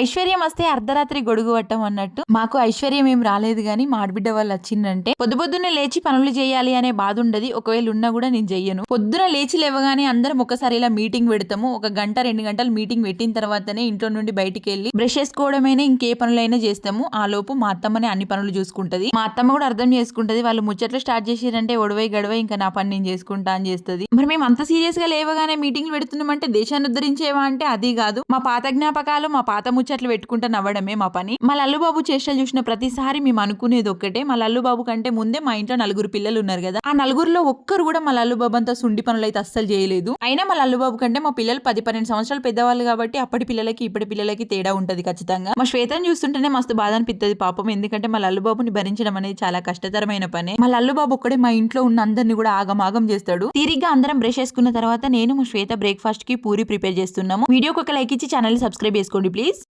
ఐశ్వర్యం వస్తే అర్ధరాత్రి గొడుగు పట్టం అన్నట్టు. మాకు ఐశ్వర్యం ఏం రాలేదు కానీ మా ఆడబిడ్డ వాళ్ళు వచ్చిందంటే పొద్దు పొద్దున్నే లేచి పనులు చేయాలి అనే బాధ ఉండదు. ఒకవేళ ఉన్నా కూడా నేను చెయ్యను. పొద్దున లేచి లేవగానే అందరం ఒకసారి ఇలా మీటింగ్ పెడతాము. ఒక గంట రెండు గంటలు మీటింగ్ పెట్టిన తర్వాతనే ఇంట్లో నుండి బయటికి వెళ్ళి బ్రష్ చేసుకోవడమైనా ఇంకే పనులైనా చేస్తాము. ఆ లోపు మా అత్తమ్మనే అన్ని పనులు చూసుకుంటది. మా అత్తమ్మ కూడా అర్థం చేసుకుంటది. వాళ్ళు ముచ్చట్లు స్టార్ట్ చేసిరంటే ఒడవై గడవై ఇంకా నా పని నేను చేసుకుంటా అని చేస్తుంది. మరి మేము అంత సీరియస్గా లేవగానే మీటింగ్లు పెడుతున్నామంటే దేశాన్ని ఉద్ధరించేవా అంటే అది కాదు. మా పాత జ్ఞాపకాలు మా పాత ముచ్చట్లు పెట్టుకుంటా నవ్వడమే మా పని. మా లల్లుబాబు చేష్టలు చూసిన ప్రతిసారి మేము అనుకునేది ఒక్కటే. మా లల్లుబాబు కంటే ముందే మా ఇంట్లో నలుగురు పిల్లలు ఉన్నారు కదా. ఆ నలుగురిలో ఒక్కరు కూడా మా లల్లుబాబు అంతా సుండి పనులు అయితే అస్సలు చేయలేదు. అయినా మా లల్లుబాబు కంటే మా పిల్లలు పది పన్నెండు సంవత్సరాలు పెద్దవాళ్ళు కాబట్టి అప్పటి పిల్లలకి ఇప్పటి పిల్లలకి తేడా ఉంటది ఖచ్చితంగా. మా శ్వేతను చూస్తుంటేనే మస్తు బాధ అనిపిస్తుంది పాపం. ఎందుకంటే మా లల్లుబాబుని భరించడం అనేది చాలా కష్టతరమైన పని. మా లల్లుబాబు ఒక్కడే మా ఇంట్లో ఉన్న అందరిని కూడా ఆగమాగం చేస్తాడు. తీరిగ్గా అందరం బ్రష్ చేసుకున్న తర్వాత నేను మా శ్వేత బ్రేక్ఫాస్ట్కి పూరి ప్రిపేర్ చేస్తున్నాము. వీడియోకి ఒక లైక్ ఇచ్చి ఛానల్ సబ్స్క్రైబ్ చేసుకోండి ప్లీజ్.